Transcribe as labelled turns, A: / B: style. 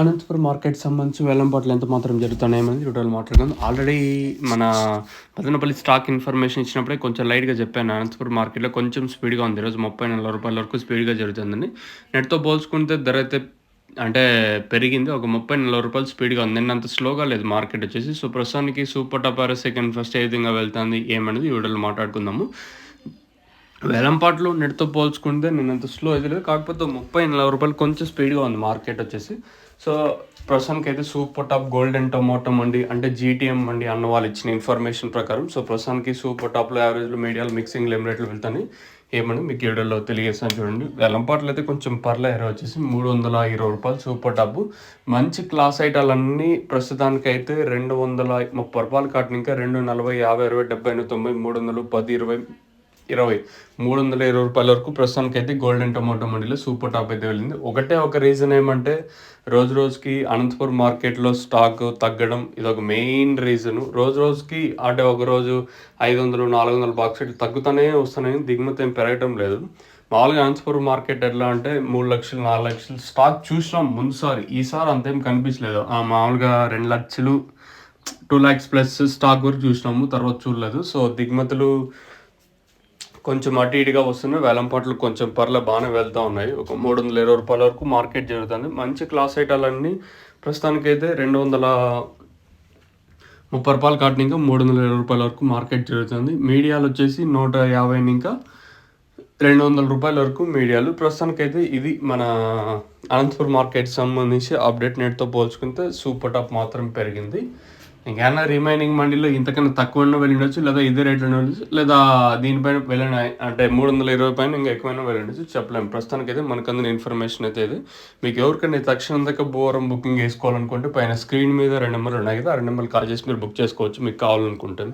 A: Anantapuram market సంబంధించి వేలంపాట్లు ఎంత మాత్రం జరుగుతున్నాయని టోటల్ మాట్లాడుకుందాం. ఆల్రెడీ మన పదనపల్లి స్టాక్ ఇన్ఫర్మేషన్ ఇచ్చినప్పుడే కొంచెం లైట్గా చెప్పాను. అనంతపురం మార్కెట్లో కొంచెం స్పీడ్గా ఉంది. ఈరోజు ముప్పై నలభై రూపాయల వరకు స్పీడ్గా జరుగుతుందండి. నెట్తో పోల్చుకుంటే ధర అయితే అంటే పెరిగింది. ఒక ముప్పై నలభై రూపాయలు స్పీడ్గా ఉంది. అంత స్లోగా లేదు మార్కెట్ వచ్చేసి. సో ప్రస్తుతానికి సూపర్ టపార సెకండ్ ఫస్ట్ ఏ విధంగా వెళ్తుంది? ఏమనేది ఈ వీడియోలో మాట్లాడుకుందాము. వేలంపాట్లు నెట్తో పోల్చుకుంటే నేను అంత స్లో అయితే లేదు. కాకపోతే ముప్పై నలభై రూపాయలు కొంచెం స్పీడ్గా ఉంది మార్కెట్ వచ్చేసి. సో ప్రస్తుతానికి అయితే super top golden tomato mandi అంటే జీటీఎం మండి అన్న వాళ్ళు ఇచ్చిన ఇన్ఫర్మేషన్ ప్రకారం. సో ప్రస్తుతానికి సూపర్ టాప్లో యావరేజ్లో మీడియాలో మిక్సింగ్ లెమ్ వెళ్తాను వెళ్తాయి ఏమని మీకు ఏడల్లో తెలియజేస్తాను చూడండి. వేలంపాట్లు అయితే కొంచెం పర్లే ఎర వచ్చేసి మూడు వందల ఇరవై రూపాయలు సూపర్ టాప్. మంచి క్లాస్ ఐటాలన్నీ ప్రస్తుతానికి అయితే రెండు వందల ముప్పై రూపాయలు కాటిన ఇంకా రెండు నలభై యాభై ఇరవై డెబ్బై ఎనిమిది తొంభై మూడు వందలు పది ఇరవై ఇరవై మూడు వందల ఇరవై రూపాయల వరకు ప్రస్తుతానికి అయితే గోల్డెన్ టొమాటో మండీలో సూపర్ టాప్ అయితే వెళ్ళింది. ఒకటే ఒక రీజన్ ఏమంటే రోజు రోజుకి అనంతపురం మార్కెట్లో స్టాక్ తగ్గడం ఇది ఒక మెయిన్ రీజన్ రోజు రోజుకి అంటే ఒక రోజు ఐదు వందలు నాలుగు వందల బాక్స్ తగ్గుతూనే వస్తున్నాయి దిగుమతి ఏం పెరగటం లేదు. మామూలుగా అనంతపురం మార్కెట్ ఎట్లా అంటే మూడు లక్షలు నాలుగు లక్షలు స్టాక్ చూసినాం ముందుసారి ఈసారి అంతేం కనిపించలేదు. ఆ మామూలుగా రెండు లక్షలు టూ ల్యాక్స్ ప్లస్ స్టాక్ వరకు చూసినాము తర్వాత చూడలేదు. సో దిగుమతులు కొంచెం అటు ఇటుగా వస్తున్నాయి. వేలంపాట్లు కొంచెం పర్లే బాగానే వెళ్తూ ఉన్నాయి. ఒక మూడు వందల ఇరవై రూపాయల వరకు మార్కెట్ జరుగుతుంది. మంచి క్లాస్ ఐటాలన్నీ ప్రస్తుతానికైతే రెండు వందల ముప్పై రూపాయలు కాటిన ఇంకా మూడు వందల ఇరవై రూపాయల వరకు మార్కెట్ జరుగుతుంది. మీడియాలు వచ్చేసి నూట యాభై ఇంకా రెండు వందల రూపాయల వరకు మీడియాలు. ప్రస్తుతానికైతే ఇది మన అనంతపురం మార్కెట్ సంబంధించి అప్డేట్ నెట్తో పోల్చుకుంటే సూపర్ టాప్ మాత్రం పెరిగింది. ఇంకేమన్నా రిమైనింగ్ మండీలో ఇంతకన్నా తక్కువ వెళ్ళిండొచ్చు లేదా ఇదే రేట్లో ఉండొచ్చు లేదా దీనిపైన వెళ్ళిన అంటే మూడు వందల ఇరవై పైన ఇంకా ఎక్కువైనా వెళ్ళిండొచ్చు చెప్పలేము. ప్రస్తుతానికి అయితే మనకు అందిన ఇన్ఫర్మేషన్ అయితే ఇది. మీకు ఎవరికైనా తక్షణం దాకా బోరం బుకింగ్ చేసుకోవాలనుకుంటే పైన స్క్రీన్ మీద రెండు నెంబర్లు ఉన్నాయి కదా ఆ రెండు నెంబర్లు కాల్ చేసి మీరు బుక్ చేసుకోవచ్చు మీకు కావాలనుకుంటే